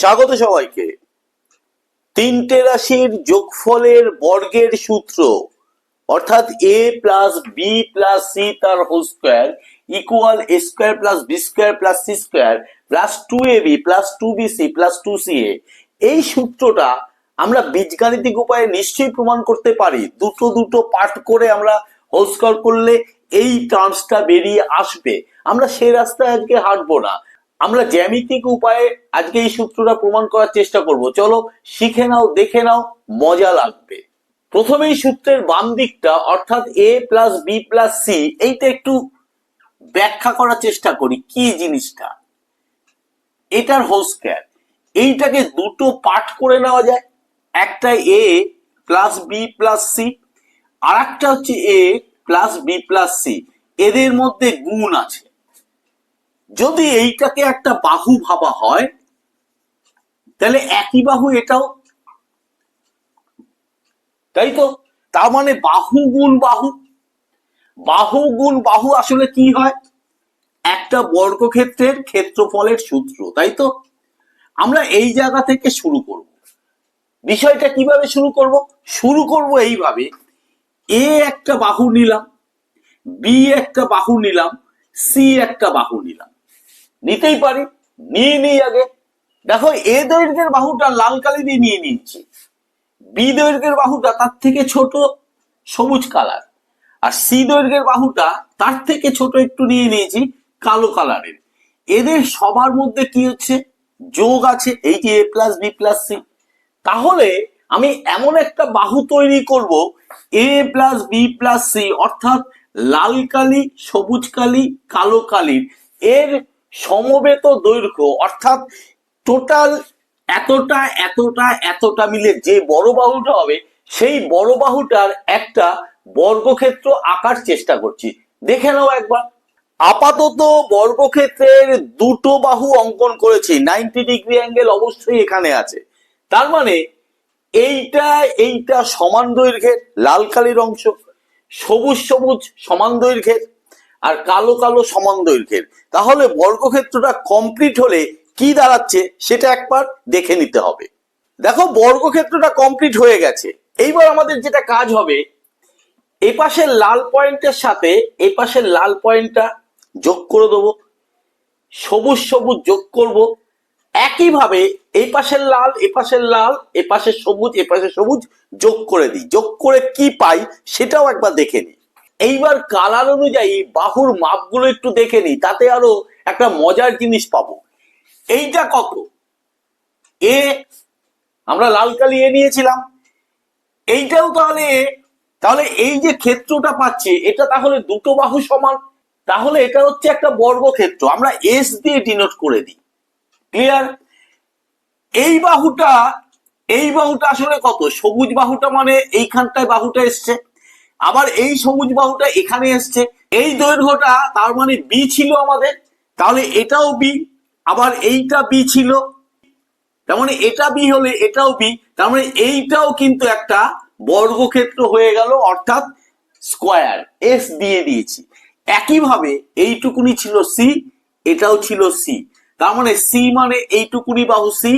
স্বাগত সবাইকে। তিনটে রাশির যোগফলের বর্গের সূত্র, অর্থাৎ A plus B plus C তার whole square equal A square plus B square plus C square plus two A B plus two B C plus two C A এই সূত্রটা আমরা বীজগাণিতিক উপায়ে নিশ্চয়ই প্রমাণ করতে পারি। দুটো দুটো পার্ট করে আমরা হোল স্কোয়ার করলে এই টার্মসটা বেরিয়ে আসবে। আমরা সেই রাস্তায় আজকে হাঁটবো না। আমরা জ্যামিতিক উপায়ে আজকে এই সূত্রটা প্রমাণ করার চেষ্টা করব। চলো শিখে নাও, দেখে নাও, মজা লাগবে। প্রথমেই সূত্রের বাম দিকটা, অর্থাৎ A plus B plus C এইটা একটু ব্যাখ্যা করার চেষ্টা করি, কি জিনিসটা? এটার হোল স্কোয়ার। এইটাকে দুটো পার্ট করে নেওয়া যায়, একটা A plus B plus C আর একটা হচ্ছে A plus B plus C এদের মধ্যে গুণ আছে। যদি এইটাকে একটা বাহু ভাবা হয়, তাহলে একই বাহু এটাও। তাই তো? তার মানে বাহু গুণ বাহু। বাহু গুণ বাহু আসলে কি হয়? একটা বর্গক্ষেত্রের ক্ষেত্রফলের সূত্র, তাই তো? আমরা এই জায়গা থেকে শুরু করব। বিষয়টা কীভাবে শুরু করব? শুরু করব এইভাবে। এ একটা বাহু নিলাম, বি একটা বাহু নিলাম, সি একটা বাহু নিলাম। নিতেই পারি, নিয়ে নিই আগে। দেখো, এ দৈর্ঘ্যের বাহুটা লাল কালি দিয়ে নিয়ে নিচ্ছি বি দৈর্ঘ্যের বাহুটা তার থেকে ছোট সবুজ কালার। আর সি দৈর্ঘ্যের বাহুটা তার থেকে ছোট একটু নিয়ে নিয়েছি কালো কালারের। এদের সবার মধ্যে কি হচ্ছে? যোগ আছে, এই যে A plus B plus C. তাহলে আমি এমন একটা বাহু তৈরি করব, A plus B plus C, অর্থাৎ লাল কালি, সবুজ কালি, কালো কালির। এর সমবেত দৈর্ঘ্য, অর্থাৎ টোটাল এতটা এতটা এতটা মিলে যে বড় বাহুটা হবে, সেই বড় বাহুটার একটা বর্গক্ষেত্র আঁকার চেষ্টা করছি। দেখে নাও একবার। আপাতত বর্গক্ষেত্রের দুটো বাহু অঙ্কন করেছি নাইনটি ডিগ্রি অ্যাঙ্গেল অবশ্যই এখানে আছে। তার মানে এইটা এইটা সমান দৈর্ঘ্যের, লাল কালির অংশ সবুজ সবুজ সমান দৈর্ঘ্যের আর কালো কালো সমান দৈর্ঘ্যের। তাহলে বর্গক্ষেত্রটা কমপ্লিট হলে কি দাঁড়াচ্ছে সেটা একবার দেখে নিতে হবে। দেখো, বর্গক্ষেত্রটা কমপ্লিট হয়ে গেছে। এইবার আমাদের যেটা কাজ হবে এই লাল পয়েন্টের সাথে এই লাল পয়েন্টটা যোগ করে দেবো। সবুজ সবুজ যোগ করব। একইভাবে এই পাশের লাল এ পাশের লাল এ পাশের সবুজ এ পাশের সবুজ যোগ করে দিই। যোগ করে কি পাই সেটাও একবার দেখে নিই। এইবার কালার অনুযায়ী বাহুর মাপগুলো একটু দেখে নিই, তাতে আরও একটা মজার জিনিস পাবো। এইটা কত? এ, আমরা লাল কালি এ নিয়েছিলাম। এইটাও তাহলে তাহলে এই যে ক্ষেত্রটা পাচ্ছি, এটা তাহলে দুটো বাহু সমান। তাহলে এটা হচ্ছে একটা বর্গক্ষেত্র আমরা এস দিয়ে ডিনোট করে দিই। ক্লিয়ার এই বাহুটা এই বাহুটা আসলে কত? সবুজ বাহুটা মানে এইখানটায় বাহুটা এসছে। আবার এই সবুজ বাহুটা এখানে এসছে। এই দৈর্ঘ্যটা, তার মানে বি ছিল আমাদের। তাহলে এটাও বি আবার এইটা বি ছিল। তার মানে এটা বি হলে এটাও বি তার মানে এইটাও কিন্তু একটা বর্গক্ষেত্র হয়ে গেল, অর্থাৎ স্কোয়ার এস দিয়ে দিয়েছি। একইভাবে এইটুকুনি ছিল সি এটাও ছিল সি তার মানে সি মানে এইটুকুনি বাহু সি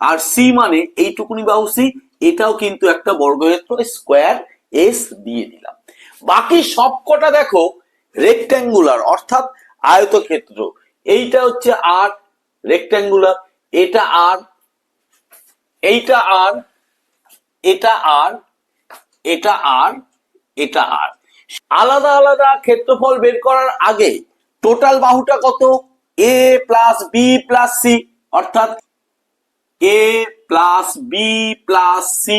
আর সি মানে এইটুকুনি বাহু সি এটাও কিন্তু একটা বর্গক্ষেত্র স্কোয়ার এস দিয়ে দিলাম। বাকি সবকটা দেখো রেক্ট্যাঙ্গুলার অর্থাৎ আয়তক্ষেত্র। এইটা হচ্ছে আর রেক্ট্যাঙ্গুলার এটা আর এইটা আর এটা আর এটা আর এটা আর আলাদা আলাদা ক্ষেত্রফল বের করার আগে টোটাল বাহুটা কত? A plus B plus C অর্থাৎ A plus B plus C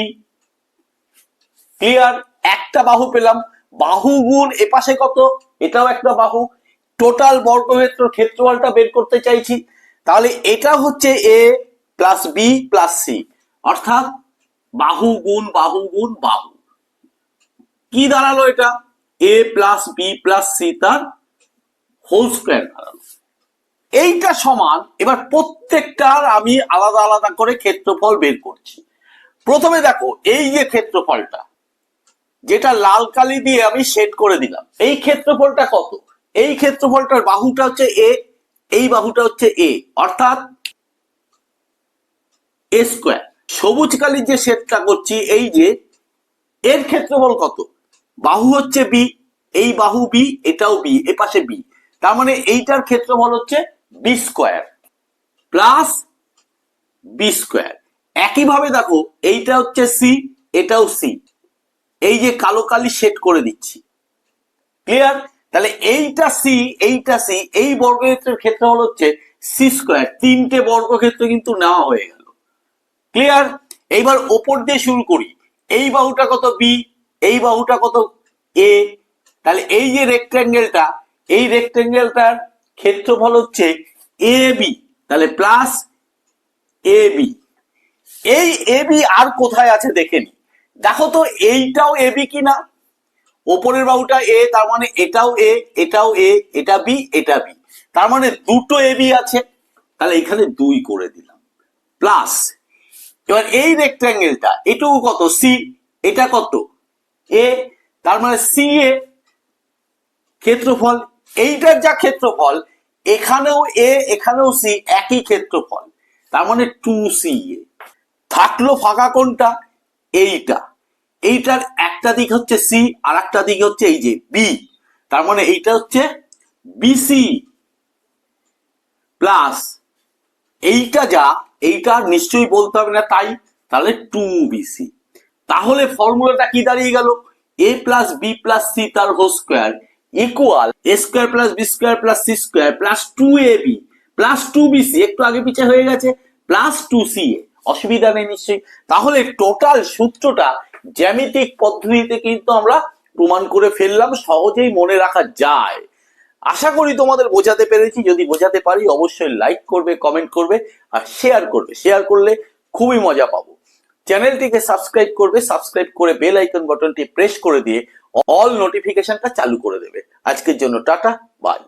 clear একটা বাহু পেলাম। বাহু গুণ এপাশে কত? এটাও একটা বাহু। টোটাল বর্গক্ষেত্র ক্ষেত্রফলটা বের করতে চাইছি। তাহলে এটা হচ্ছে A plus B plus C অর্থাৎ বাহু গুণ বাহু গুণ, বাহু। কি দাঁড়াল এটা? A plus B plus C তার হোল স্কোয়ার দাঁড়াল। এইটা সমান, এবার প্রত্যেকটার আমি আলাদা আলাদা করে ক্ষেত্রফল বের করছি। প্রথমে দেখো, এই যে ক্ষেত্রফলটা যেটা লাল কালি দিয়ে আমি সেট করে দিলাম। এই ক্ষেত্রফলটা কত? এই ক্ষেত্রফলটার বাহুটা হচ্ছে এ এই বাহুটা হচ্ছে এ অর্থাৎ এ স্কোয়ার সবুজ কালির যে সেটটা করছি, এই যে, এর ক্ষেত্রফল কত? বাহু হচ্ছে বি এই বাহু বি এটাও বি এ পাশে বি তার মানে এইটার ক্ষেত্রফল হচ্ছে B square plus B square একইভাবে দেখো, এইটা হচ্ছে সি এটাও সি এই যে কালো কালি সেট করে দিচ্ছি। ক্লিয়ার তাহলে এইটা সি এইটা সি এই বর্গক্ষেত্রের ক্ষেত্রফল হচ্ছে সি স্কোয়ার তিনটে বর্গক্ষেত্র কিন্তু নেওয়া হয়ে গেল। ক্লিয়ার এইবার ওপর দিয়ে শুরু করি। এই বাহুটা কত বি এই বাহুটা কত এ তাহলে এই যে রেক্ট্যাঙ্গেলটা এই রেক্ট্যাঙ্গেলটার ক্ষেত্রফল হচ্ছে এ বি তাহলে প্লাস এ বি এই এ বি আর কোথায় আছে দেখে নি। দেখো তো, এইটাও এ বি কিনা? ওপরের বাহুটা এ তার মানে এটাও এ এটাও এ এটা বি এটা বি তার মানে দুটো এ বি আছে। তাহলে এখানে দুই করে দিলাম। প্লাস এবার এই রেক্ট্যাঙ্গেলটা এটুকু কত? সি এটা কত? এ তার মানে সি এ ক্ষেত্রফল। এইটার যা ক্ষেত্রফল, এখানেও এ এখানেও সি একই ক্ষেত্রফল। তার মানে টু সি এ থাকল ফাঁকা কোনটা? এইটা। এইটার একটা দিক হচ্ছে সি, আর একটা দিক হচ্ছে এই যে বি। তার মানে এইটা হচ্ছে বিসি। প্লাস এইটা যা, এইটা নিশ্চয়ই বলতে হবে না তাই, তাহলে টু বিসি। তাহলে ফর্মুলাটা কি দাঁড়িয়ে গেল? A plus B plus C তার whole square equal A square plus B square plus C square plus two A B. Plus two B C, একটু আগে পিছে হয়ে গেছে, প্লাস টু সি এ। অসুবিধা নেই নিশ্চয়ই। তাহলে টোটাল সূত্রটা জ্যামিতিক পদ্ধতিতে কিন্তু আমরা প্রমাণ করে ফেললাম, সহজেই মনে রাখা যায়। আশা করি তোমাদের বোঝাতে পেরেছি। যদি বোঝাতে পারি, অবশ্যই লাইক করবে কমেন্ট করবে আর শেয়ার করবে। শেয়ার করলে খুবই মজা পাবো। চ্যানেলটিকে সাবস্ক্রাইব করবে সাবস্ক্রাইব করে বেল আইকন বাটনটি প্রেস করে দিয়ে অল নোটিফিকেশনটা চালু করে দেবে। আজকের জন্য টাটা বাই